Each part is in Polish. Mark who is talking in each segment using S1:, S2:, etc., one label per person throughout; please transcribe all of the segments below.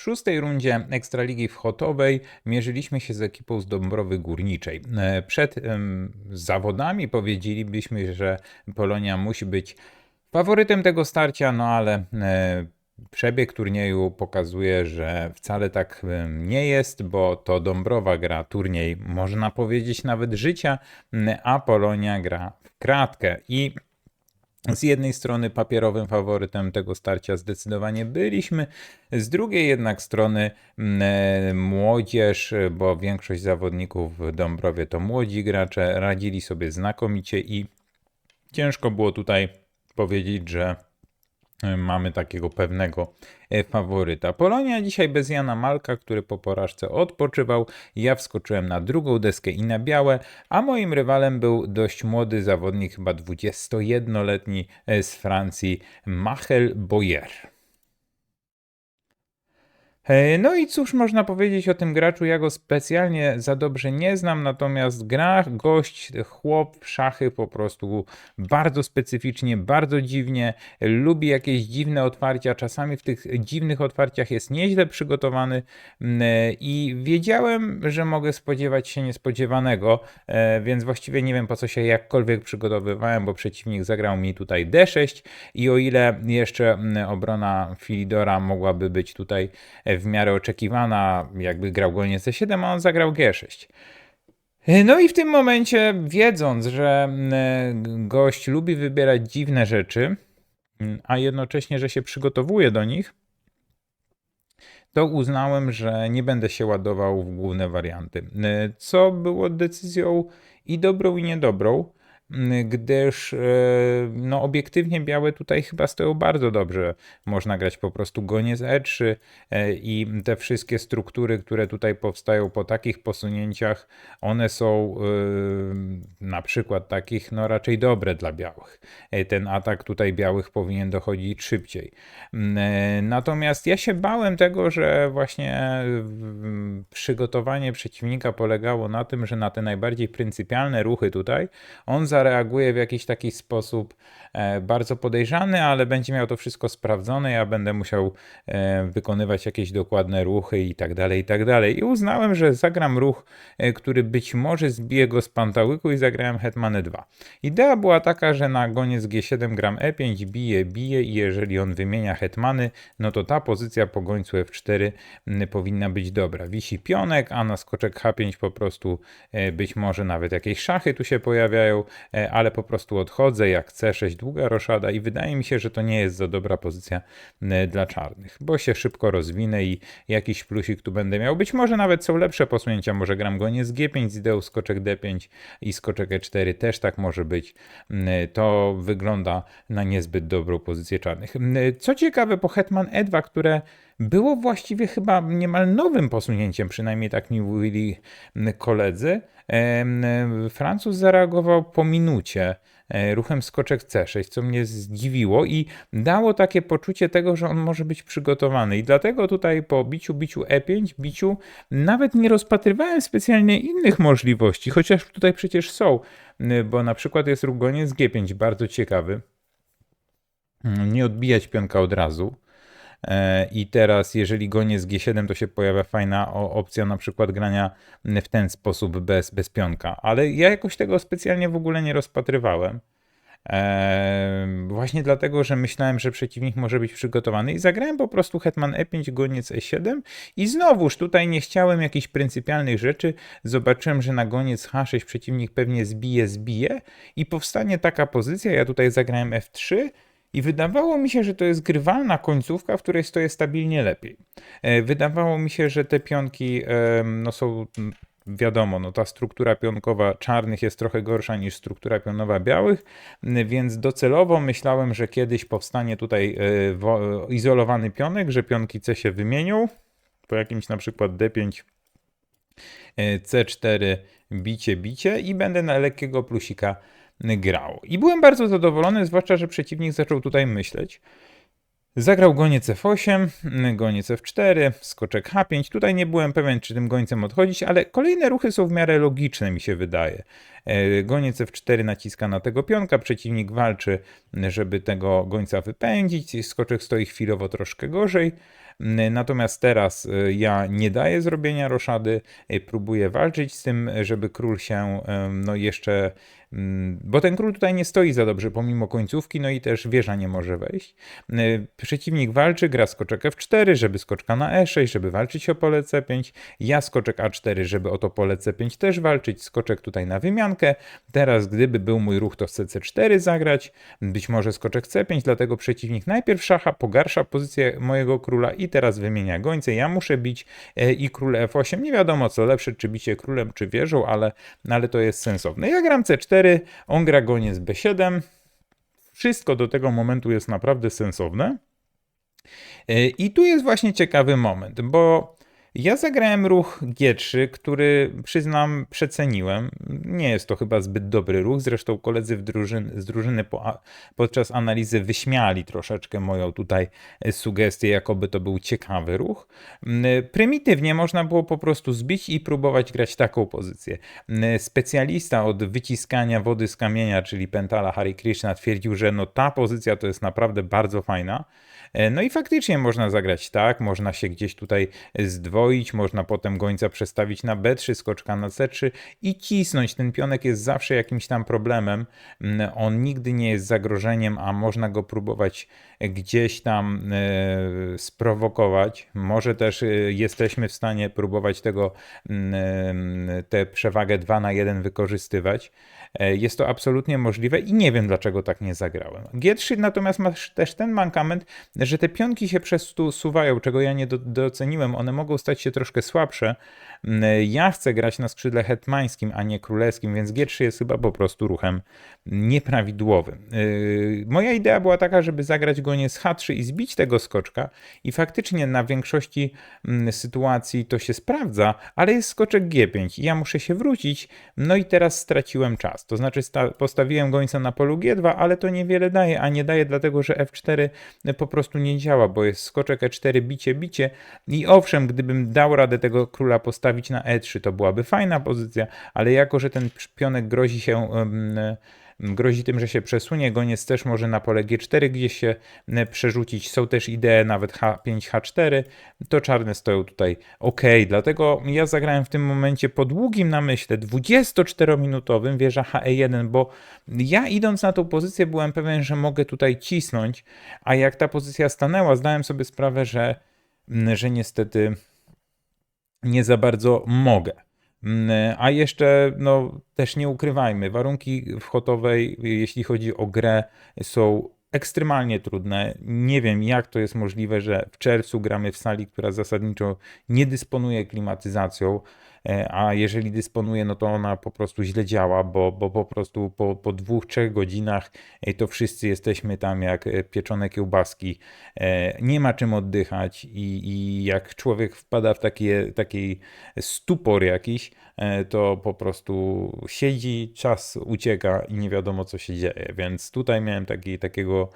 S1: W szóstej rundzie Ekstraligi Wchotowej mierzyliśmy się z ekipą z Dąbrowy Górniczej. E, Przed zawodami powiedzielibyśmy, że Polonia musi być faworytem tego starcia, no ale e, przebieg turnieju pokazuje, że wcale tak em, nie jest, bo to Dąbrowa gra turniej, można powiedzieć nawet życia, a Polonia gra w kratkę i z jednej strony papierowym faworytem tego starcia zdecydowanie byliśmy, z drugiej jednak strony mm, e, młodzież, bo większość zawodników w Dąbrowie to młodzi gracze, radzili sobie znakomicie i ciężko było tutaj powiedzieć, że mamy takiego pewnego e, faworyta. Polonia dzisiaj bez Jana Malka, który po porażce odpoczywał. Ja wskoczyłem na drugą deskę i na białe, a moim rywalem był dość młody zawodnik, chyba 21-letni e, z Francji, Machel Boyer. E, No i cóż można powiedzieć o tym graczu? Ja go specjalnie za dobrze nie znam, natomiast gra gość, chłop szachy po prostu bardzo specyficznie, bardzo dziwnie, lubi jakieś dziwne otwarcia, czasami w tych dziwnych otwarciach jest nieźle przygotowany mm, e, i wiedziałem, że mogę spodziewać się niespodziewanego, e, więc właściwie nie wiem po co się jakkolwiek przygotowywałem, bo przeciwnik zagrał mi tutaj D6 i o ile jeszcze mm, obrona Filidora mogłaby być tutaj w miarę oczekiwana, jakby grał goniec C7, a on zagrał G6. No i w tym momencie, wiedząc, że mm, gość lubi wybierać dziwne rzeczy, mm, a jednocześnie, że się przygotowuje do nich, to uznałem, że nie będę się ładował w główne warianty. Co było decyzją i dobrą, i niedobrą, gdyż e, no, obiektywnie białe tutaj chyba stoją bardzo dobrze. Można grać po prostu gonie z E3 e, i te wszystkie struktury, które tutaj powstają po takich posunięciach, one są e, na przykład takich no raczej dobre dla białych. E, Ten atak tutaj białych powinien dochodzić szybciej. Mm, Natomiast ja się bałem tego, że właśnie przygotowanie przeciwnika polegało na tym, że na te najbardziej pryncypialne ruchy tutaj on zareaguje w jakiś taki sposób e, bardzo podejrzany, ale będzie miał to wszystko sprawdzone. Ja będę musiał e, wykonywać jakieś dokładne ruchy i tak dalej, i tak dalej. I uznałem, że zagram ruch, e, który być może zbije go z pantałyku i zagrałem Hetman 2. Idea była taka, że na goniec G7 gram E5, bije, bije i jeżeli on wymienia hetmany, no to ta pozycja po gońcu F4 m, powinna być dobra. Wisi pionek, a na skoczek H5 po prostu być może nawet jakieś szachy tu się pojawiają, ale po prostu odchodzę jak C6, długa roszada i wydaje mi się, że to nie jest za dobra pozycja m, dla czarnych, bo się szybko rozwinę i jakiś plusik tu będę miał. Być może nawet są lepsze posunięcia, może gram goniec G5 z ideą skoczek D5 i skoczek E4 też tak może być. Mm, To wygląda na niezbyt dobrą pozycję czarnych. Mm, Co ciekawe, po Hetman E2, które było właściwie chyba niemal nowym posunięciem, przynajmniej tak mi mówili koledzy, Francuz zareagował po minucie e, ruchem skoczek C6, co mnie zdziwiło i dało takie poczucie tego, że on może być przygotowany. I dlatego tutaj po biciu, biciu E5, biciu nawet nie rozpatrywałem specjalnie innych możliwości, chociaż tutaj przecież są, bo na przykład jest ruch goniec G5, bardzo ciekawy. Nie odbijać pionka od razu. E, I teraz, jeżeli goniec G7, to się pojawia fajna opcja na przykład grania w ten sposób bez, bez pionka. Ale ja jakoś tego specjalnie w ogóle nie rozpatrywałem. Eee, właśnie dlatego, że myślałem, że przeciwnik może być przygotowany i zagrałem po prostu hetman E5, goniec E7 i znowuż tutaj nie chciałem jakichś pryncypialnych rzeczy. Zobaczyłem, że na goniec H6 przeciwnik pewnie zbije, zbije i powstanie taka pozycja. Ja tutaj zagrałem F3 i wydawało mi się, że to jest grywalna końcówka, w której stoję stabilnie lepiej. E, Wydawało mi się, że te pionki no, są mm, wiadomo, no ta struktura pionkowa czarnych jest trochę gorsza niż struktura pionowa białych, więc docelowo myślałem, że kiedyś powstanie tutaj e, izolowany pionek, że pionki C się wymienią po jakimś na przykład D5, e, C4, bicie, bicie i będę na lekkiego plusika grał. I byłem bardzo zadowolony, zwłaszcza, że przeciwnik zaczął tutaj myśleć. Zagrał goniec F8, mm, goniec F4, skoczek H5. Tutaj nie byłem pewien, czy tym gońcem odchodzić, ale kolejne ruchy są w miarę logiczne, mi się wydaje. E, Goniec F4 naciska na tego pionka, przeciwnik walczy, żeby tego gońca wypędzić. Skoczek stoi chwilowo troszkę gorzej. Mm, Natomiast teraz y, ja nie daję zrobienia roszady, próbuję walczyć z tym, żeby król się no jeszcze Bo ten król tutaj nie stoi za dobrze pomimo końcówki, no i też wieża nie może wejść. Y, Przeciwnik walczy, gra skoczek F4, żeby skoczka na E6, żeby walczyć o pole C5. Ja skoczek A4, żeby o to pole C5 też walczyć. Skoczek tutaj na wymiankę. Teraz gdyby był mój ruch, to chcę C4 zagrać. Być może skoczek C5, dlatego przeciwnik najpierw szacha, pogarsza pozycję mojego króla i teraz wymienia gońce. Ja muszę bić e, i król F8. Nie wiadomo co lepsze, czy bicie królem, czy wieżą, ale, ale to jest sensowne. Ja gram C4, on gra goniec B7. Wszystko do tego momentu jest naprawdę sensowne. E, I tu jest właśnie ciekawy moment, bo ja zagrałem ruch G3, który przyznam przeceniłem. Nie jest to chyba zbyt dobry ruch. Zresztą koledzy drużyn, z drużyny po, podczas analizy wyśmiali troszeczkę moją tutaj sugestię, jakoby to był ciekawy ruch. Mm, Prymitywnie można było po prostu zbić i próbować grać taką pozycję. Mm, Specjalista od wyciskania wody z kamienia, czyli Pentala Hari Krishna, twierdził, że no ta pozycja to jest naprawdę bardzo fajna. E, No i faktycznie można zagrać tak, można się gdzieś tutaj zdwoić, można potem gońca przestawić na B3, skoczka na C3 i cisnąć. Ten pionek jest zawsze jakimś tam problemem. Mm, On nigdy nie jest zagrożeniem, a można go próbować gdzieś tam e, sprowokować. Może też e, jesteśmy w stanie próbować tego, mm, tę przewagę 2 na 1 wykorzystywać. E, Jest to absolutnie możliwe i nie wiem dlaczego tak nie zagrałem. G3 natomiast ma też ten mankament, że te pionki się przesuwają, czego ja nie do, doceniłem. One mogą stać się troszkę słabsze. Mm, Ja chcę grać na skrzydle hetmańskim, a nie królewskim, więc G3 jest chyba po prostu ruchem nieprawidłowym. Yy, Moja idea była taka, żeby zagrać go nie z H3 i zbić tego skoczka i faktycznie na większości mm, sytuacji to się sprawdza, ale jest skoczek G5 i ja muszę się wrócić, no i teraz straciłem czas. To znaczy sta- postawiłem gońca na polu G2, ale to niewiele daje, a nie daje dlatego, że F4 po prostu nie działa, bo jest skoczek E4, bicie, bicie i owszem, gdybym dał radę tego króla postawić na E3, to byłaby fajna pozycja, ale jako, że ten pionek grozi się... grozi tym, że się przesunie. Goniec też może na pole G4 gdzieś się przerzucić. Są też idee nawet H5, H4. To czarne stoją tutaj ok. Dlatego ja zagrałem w tym momencie po długim namyśle 24-minutowym wieża HE1, bo ja idąc na tą pozycję byłem pewien, że mogę tutaj cisnąć, a jak ta pozycja stanęła, zdałem sobie sprawę, że, że niestety nie za bardzo mogę. Mm, A jeszcze, no też nie ukrywajmy, warunki w Hotowej, jeśli chodzi o grę, są ekstremalnie trudne. Nie wiem, jak to jest możliwe, że w czerwcu gramy w sali, która zasadniczo nie dysponuje klimatyzacją, a jeżeli dysponuje, no to ona po prostu źle działa, bo, bo po prostu po, po dwóch, trzech godzinach e, to wszyscy jesteśmy tam jak e, pieczone kiełbaski. E, Nie ma czym oddychać i, i jak człowiek wpada w takie, taki stupor jakiś, e, to po prostu siedzi, czas ucieka i nie wiadomo co się dzieje. Więc tutaj miałem taki, takiego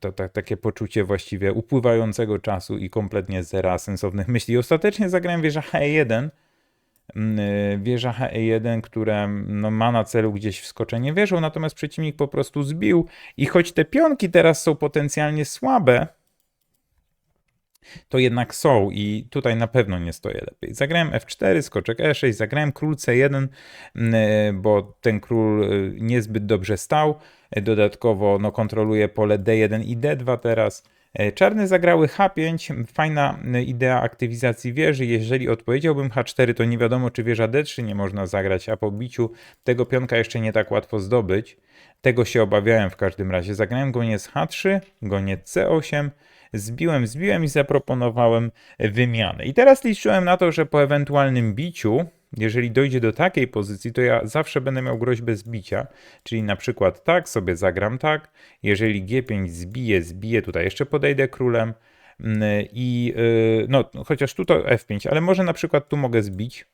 S1: to, to, takie poczucie właściwie upływającego czasu i kompletnie zera sensownych myśli. Ostatecznie zagrałem wieża H1, mm, wieża HE1, która no, ma na celu gdzieś wskoczenie wieżą, natomiast przeciwnik po prostu zbił i choć te pionki teraz są potencjalnie słabe, to jednak są i tutaj na pewno nie stoję lepiej. Zagrałem F4, skoczek E6, zagrałem król C1, mm, bo ten król y, niezbyt dobrze stał. Dodatkowo no, kontroluje pole D1 i D2 teraz. E, Czarne zagrały H5, fajna idea aktywizacji wieży. Jeżeli odpowiedziałbym H4, to nie wiadomo, czy wieża D3 nie można zagrać, a po biciu tego pionka jeszcze nie tak łatwo zdobyć. Tego się obawiałem w każdym razie. Zagrałem goniec H3, goniec C8, zbiłem, zbiłem i zaproponowałem wymianę. I teraz liczyłem na to, że po ewentualnym biciu, jeżeli dojdzie do takiej pozycji, to ja zawsze będę miał groźbę zbicia, czyli na przykład tak sobie zagram tak, jeżeli G5 zbije, zbije, tutaj jeszcze podejdę królem. Mm, i yy, no chociaż tu to F5, ale może na przykład tu mogę zbić,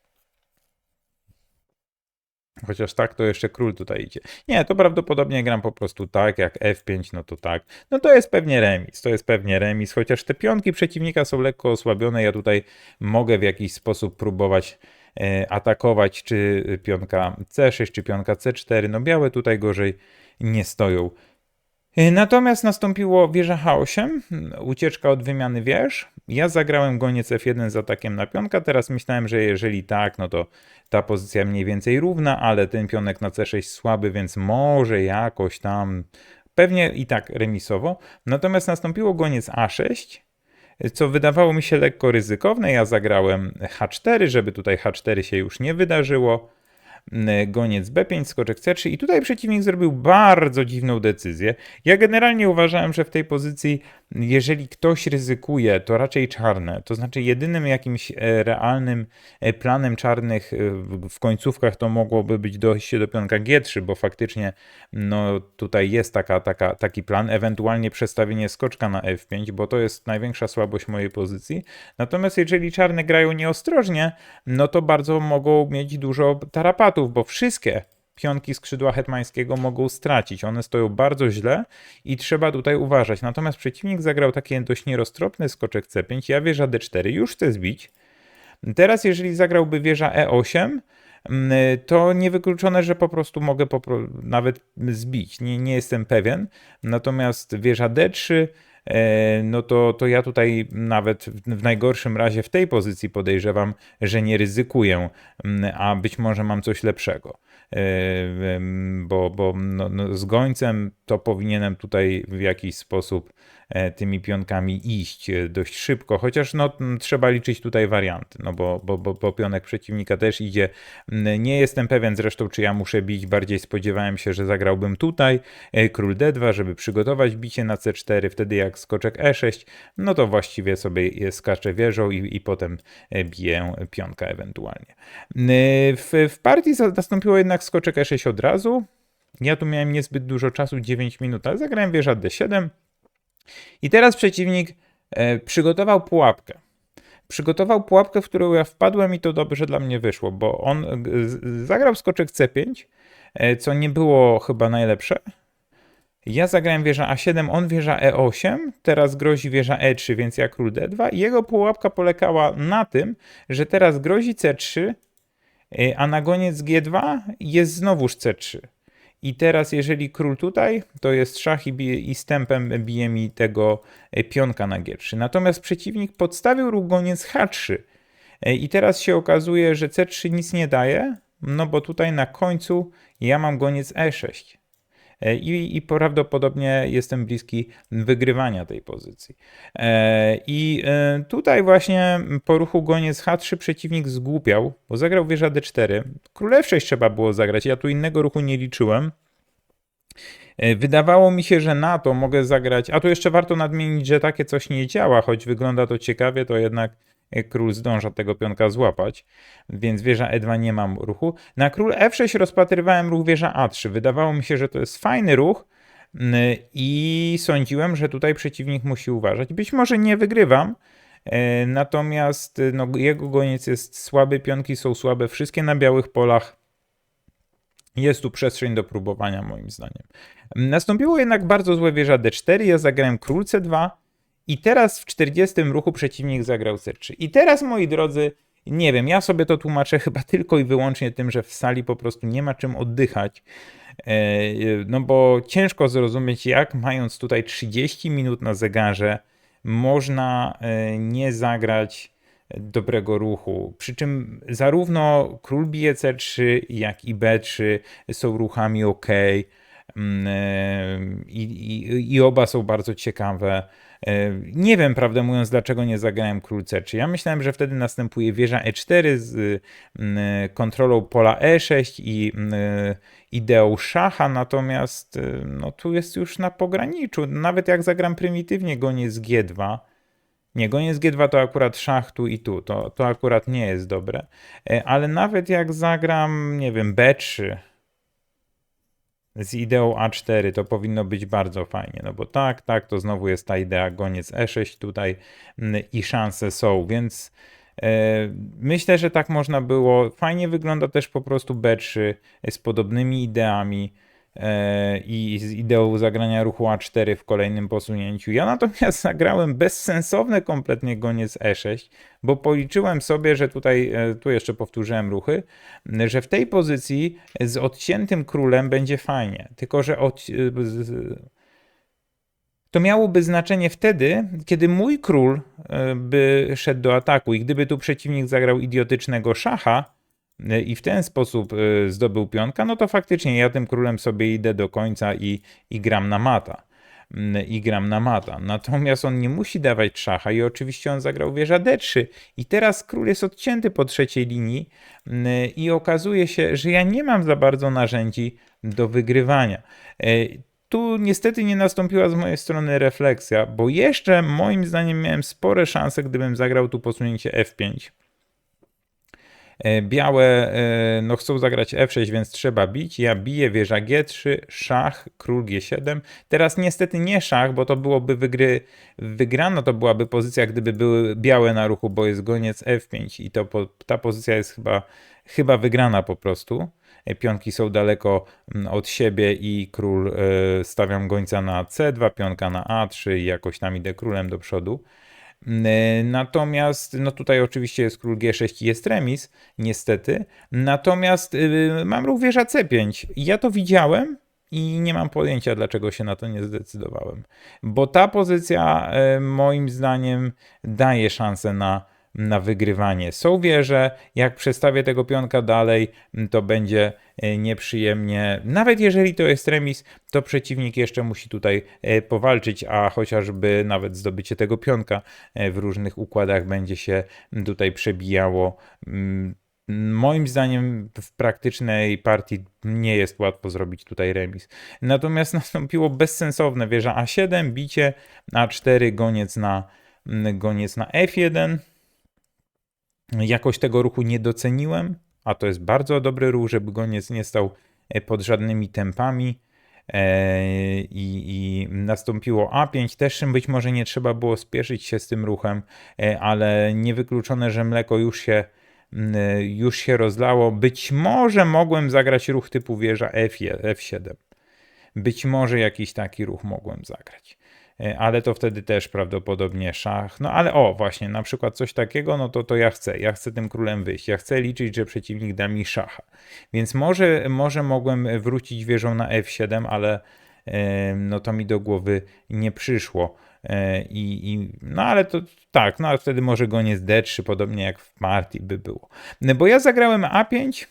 S1: Chociaż tak, to jeszcze król tutaj idzie. Nie, to prawdopodobnie gram po prostu tak, jak F5, no to tak. No to jest pewnie remis, to jest pewnie remis, chociaż te pionki przeciwnika są lekko osłabione, ja tutaj mogę w jakiś sposób próbować e, atakować, czy pionka C6, czy pionka C4, no białe tutaj gorzej nie stoją. E, Natomiast nastąpiło wieża H8, ucieczka od wymiany wież. Ja zagrałem goniec F1 z atakiem na pionka. Teraz myślałem, że jeżeli tak, no to ta pozycja mniej więcej równa, ale ten pionek na C6 słaby, więc może jakoś tam, pewnie i tak remisowo. Natomiast nastąpiło goniec A6, co wydawało mi się lekko ryzykowne. Ja zagrałem H4, żeby tutaj H4 się już nie wydarzyło. Mm, Goniec B5, skoczek C3 i tutaj przeciwnik zrobił bardzo dziwną decyzję. Ja generalnie uważałem, że w tej pozycji, jeżeli ktoś ryzykuje, to raczej czarne. To znaczy jedynym jakimś e, realnym e, planem czarnych e, w- końcówkach to mogłoby być dojście do pionka G3, bo faktycznie no tutaj jest taka, taka, taki plan, ewentualnie przestawienie skoczka na F5, bo to jest największa słabość mojej pozycji. Natomiast jeżeli czarne grają nieostrożnie, no to bardzo mogą mieć dużo tarapatów, bo wszystkie pionki skrzydła hetmańskiego mogą stracić. One stoją bardzo źle i trzeba tutaj uważać. Natomiast przeciwnik zagrał taki dość nieroztropny skoczek C5, ja wieża D4, już chcę zbić. Teraz jeżeli zagrałby wieża E8, mm, to niewykluczone, że po prostu mogę popro- nawet zbić. Nie, nie jestem pewien. Natomiast wieża D3, e, no to, to ja tutaj nawet w, najgorszym razie w tej pozycji podejrzewam, że nie ryzykuję, a być może mam coś lepszego. E, Bo, bo no, no, z gońcem to powinienem tutaj w jakiś sposób e, tymi pionkami iść e, dość szybko, chociaż no, trzeba liczyć tutaj warianty, no bo, bo, bo, bo pionek przeciwnika też idzie. Nie jestem pewien zresztą, czy ja muszę bić, bardziej spodziewałem się, że zagrałbym tutaj e, król D2, żeby przygotować bicie na C4, wtedy jak skoczek E6, no to właściwie sobie skaczę wieżą i, i potem e, biję pionka ewentualnie. W, w partii nastąpiło jednak skoczek E6 od razu. Ja tu miałem niezbyt dużo czasu, 9 minut, ale zagrałem wieża D7. I teraz przeciwnik e, przygotował pułapkę. Przygotował pułapkę, w którą ja wpadłem i to dobrze dla mnie wyszło, bo on e, zagrał skoczek C5, e, co nie było chyba najlepsze. Ja zagrałem wieża A7, on wieża E8, teraz grozi wieża E3, więc ja król D2 i jego pułapka polegała na tym, że teraz grozi C3, y, a na goniec G2 jest znowuż C3. I teraz jeżeli król tutaj, to jest szach i, bije, i stępem bije mi tego y, pionka na G3. Natomiast przeciwnik podstawił ruch goniec H3. Y, I teraz się okazuje, że C3 nic nie daje, no bo tutaj na końcu ja mam goniec E6. E, I, I prawdopodobnie jestem bliski wygrywania tej pozycji. E, I e, tutaj właśnie po ruchu goniec H3 przeciwnik zgłupiał, bo zagrał wieża D4. Król F6 trzeba było zagrać, ja tu innego ruchu nie liczyłem. Wydawało mi się, że na to mogę zagrać, a tu jeszcze warto nadmienić, że takie coś nie działa, choć wygląda to ciekawie, to jednak król zdąża tego pionka złapać, więc wieża E2 nie mam ruchu. Na król F6 rozpatrywałem ruch wieża A3. Wydawało mi się, że to jest fajny ruch mm, i sądziłem, że tutaj przeciwnik musi uważać. Być może nie wygrywam, e, natomiast e, no, jego goniec jest słaby, pionki są słabe, wszystkie na białych polach. Jest tu przestrzeń do próbowania, moim zdaniem. Nastąpiło jednak bardzo złe wieża D4. Ja zagrałem król C2 i teraz w 40 ruchu przeciwnik zagrał C3. I teraz, moi drodzy, nie wiem, ja sobie to tłumaczę chyba tylko i wyłącznie tym, że w sali po prostu nie ma czym oddychać. E, No bo ciężko zrozumieć, jak mając tutaj 30 minut na zegarze, można e, nie zagrać dobrego ruchu. Przy czym zarówno król bije C3, jak i B3 są ruchami ok. Mm, e, I, i, I oba są bardzo ciekawe. E, Nie wiem, prawdę mówiąc, dlaczego nie zagrałem król C3. Ja myślałem, że wtedy następuje wieża E4 z mm, kontrolą pola E6 i mm, ideą szacha, natomiast e, no, tu jest już na pograniczu. Nawet jak zagram prymitywnie goniec G2, nie, goniec G2 to akurat szach tu i tu, to, to akurat nie jest dobre. E, Ale nawet jak zagram, nie wiem, B3 z ideą A4, to powinno być bardzo fajnie, no bo tak, tak, to znowu jest ta idea goniec E6 tutaj mm, i szanse są, więc e, myślę, że tak można było. Fajnie wygląda też po prostu B3 z podobnymi ideami i z ideą zagrania ruchu A4 w kolejnym posunięciu. Ja natomiast zagrałem bezsensowne kompletnie goniec E6, bo policzyłem sobie, że tutaj, e, tu jeszcze powtórzyłem ruchy, że w tej pozycji z odciętym królem będzie fajnie. Tylko, że od, z- to miałoby znaczenie wtedy, kiedy mój król e, by szedł do ataku i gdyby tu przeciwnik zagrał idiotycznego szacha e, i w ten sposób e, zdobył pionka, no to faktycznie ja tym królem sobie idę do końca i, i gram na mata. Mm, I gram na mata. Natomiast on nie musi dawać szacha i oczywiście on zagrał wieża D3 i teraz król jest odcięty po trzeciej linii mm, i okazuje się, że ja nie mam za bardzo narzędzi do wygrywania. Tu niestety nie nastąpiła z mojej strony refleksja, bo jeszcze moim zdaniem miałem spore szanse, gdybym zagrał tu posunięcie F5. E, białe e, no chcą zagrać F6, więc trzeba bić. Ja biję wieża G3, szach, król G7. Teraz niestety nie szach, bo to byłoby wygry, wygrana to byłaby pozycja, gdyby były białe na ruchu, bo jest goniec F5 i to, ta pozycja jest chyba, chyba wygrana po prostu. E, pionki są daleko mm, od siebie i król e, stawiam gońca na C2, pionka na A3 i jakoś tam idę królem do przodu. Natomiast, no tutaj oczywiście jest król G6 i jest remis, niestety. Natomiast mam ruch wieża C5. Ja to widziałem i nie mam pojęcia, dlaczego się na to nie zdecydowałem. Bo ta pozycja moim zdaniem daje szansę na na wygrywanie. Są wieże, jak przestawię tego pionka dalej, to będzie e, nieprzyjemnie. Nawet jeżeli to jest remis, to przeciwnik jeszcze musi tutaj e, powalczyć, a chociażby nawet zdobycie tego pionka e, w różnych układach będzie się tutaj przebijało. Mm, moim zdaniem w praktycznej partii nie jest łatwo zrobić tutaj remis. Natomiast nastąpiło bezsensowne wieża A7, bicie, A4, goniec na, goniec na F1 jakoś tego ruchu nie doceniłem, a to jest bardzo dobry ruch, żeby goniec nie stał e, pod żadnymi tempami. E, I, I, nastąpiło A5. Też być może nie trzeba było spieszyć się z tym ruchem, e, ale niewykluczone, że mleko już się, już się rozlało. Być może mogłem zagrać ruch typu wieża F7. Być może jakiś taki ruch mogłem zagrać. E, ale to wtedy też prawdopodobnie szach. No ale o, właśnie, na przykład coś takiego, no to, to ja chcę, ja chcę tym królem wyjść, ja chcę liczyć, że przeciwnik da mi szacha. Więc może, może mogłem wrócić wieżą na F7, ale no to mi do głowy nie przyszło. E, I, i, no ale to tak, no ale wtedy może goniec D3, podobnie jak w partii by było. No bo ja zagrałem A5,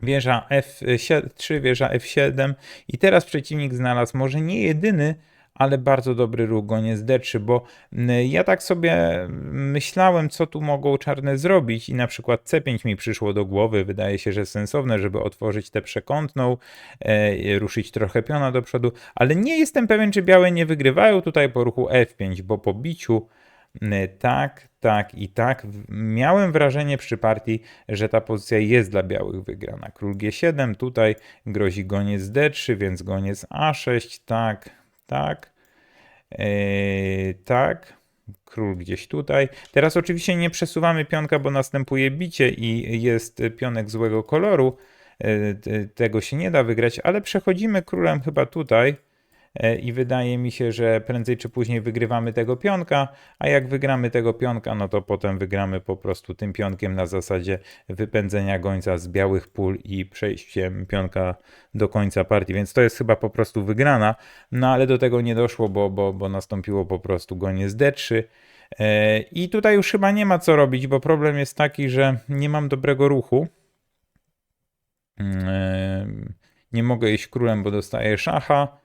S1: wieża F3, wieża F7 i teraz przeciwnik znalazł może nie jedyny, ale bardzo dobry ruch goniec D3, bo ja tak sobie myślałem, co tu mogą czarne zrobić i na przykład C5 mi przyszło do głowy, wydaje się, że sensowne, żeby otworzyć tę przekątną, e, ruszyć trochę piona do przodu, ale nie jestem pewien, czy białe nie wygrywają tutaj po ruchu F5, bo po biciu tak, tak i tak. Miałem wrażenie przy partii, że ta pozycja jest dla białych wygrana. Król G7, tutaj grozi goniec D3, więc goniec A6, tak, tak, yy, tak, król gdzieś tutaj. Teraz oczywiście nie przesuwamy pionka, bo następuje bicie i jest pionek złego koloru. Yy, tego się nie da wygrać, ale przechodzimy królem chyba tutaj E, i wydaje mi się, że prędzej czy później wygrywamy tego pionka, a jak wygramy tego pionka, no to potem wygramy po prostu tym pionkiem na zasadzie wypędzenia gońca z białych pól i przejściem pionka do końca partii, więc to jest chyba po prostu wygrana, no ale do tego nie doszło, bo, bo, bo nastąpiło po prostu goniec D3. E, I tutaj już chyba nie ma co robić, bo problem jest taki, że nie mam dobrego ruchu. Mm, e, nie mogę iść królem, bo dostaję szacha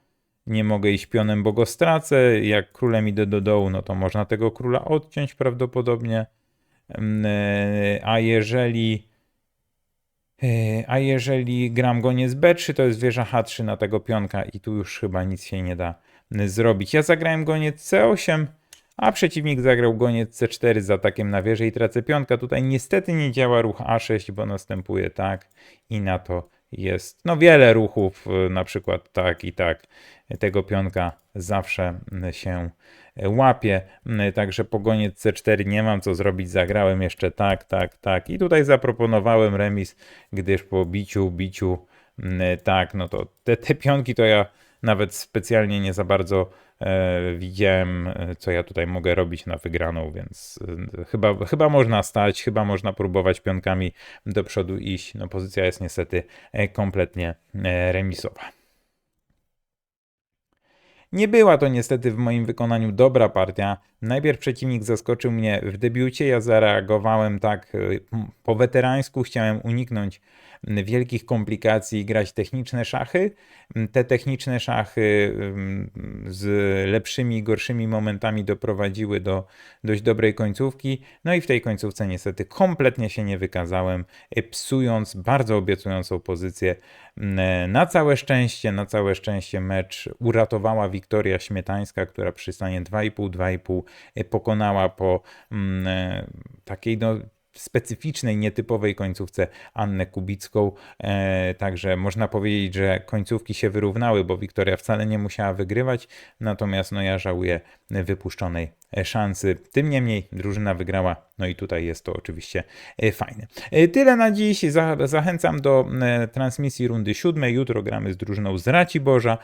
S1: nie mogę iść pionem, bo go stracę. Jak królem idę do dołu, no to można tego króla odciąć prawdopodobnie. Mm, e, a jeżeli e, a jeżeli gram goniec B3, to jest wieża H3 na tego pionka i tu już chyba nic się nie da zrobić. Ja zagrałem goniec C8, a przeciwnik zagrał goniec C4 z atakiem na wieżę i tracę pionka. Tutaj niestety nie działa ruch A6, bo następuje tak i na to jest no wiele ruchów, y, na przykład tak i tak. Tego pionka zawsze się łapie. Także po goniec C4 nie mam co zrobić, zagrałem jeszcze tak, tak, tak. I tutaj zaproponowałem remis, gdyż po biciu, biciu tak, no to te, te pionki to ja nawet specjalnie nie za bardzo e, e, co ja tutaj mogę robić na wygraną, więc e, chyba, chyba można stać, chyba można próbować pionkami do przodu iść. No pozycja jest niestety kompletnie remisowa. Nie była to niestety w moim wykonaniu dobra partia. Najpierw przeciwnik zaskoczył mnie w debiucie, ja zareagowałem tak y, po weterańsku, chciałem uniknąć wielkich komplikacji i grać techniczne szachy. Te techniczne szachy z lepszymi i gorszymi momentami doprowadziły do dość dobrej końcówki. No i w tej końcówce niestety kompletnie się nie wykazałem, y, psując bardzo obiecującą pozycję. Mm, Na całe szczęście, na całe szczęście mecz uratowała Wiktoria Śmietańska, która przy stanie 2,5-2,5 y, pokonała po mm, e, takiej no, specyficznej, nietypowej końcówce Annę Kubicką. E, także można powiedzieć, że końcówki się wyrównały, bo Wiktoria wcale nie musiała wygrywać, natomiast no, ja żałuję wypuszczonej e, szansy. Tym niemniej drużyna wygrała, no i tutaj jest to oczywiście e, fajne. E, Tyle na dziś. Za, zachęcam do e, transmisji rundy siódmej. Jutro gramy z drużyną z Raciborza.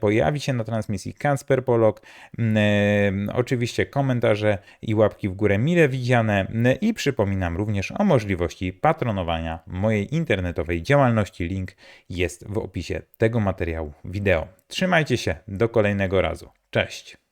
S1: Pojawi się na transmisji Kacper Polok. E, Oczywiście komentarze i łapki w górę mile widziane. I przypominam również o możliwości patronowania mojej internetowej działalności. Link jest w opisie tego materiału wideo. Trzymajcie się, do kolejnego razu. Cześć!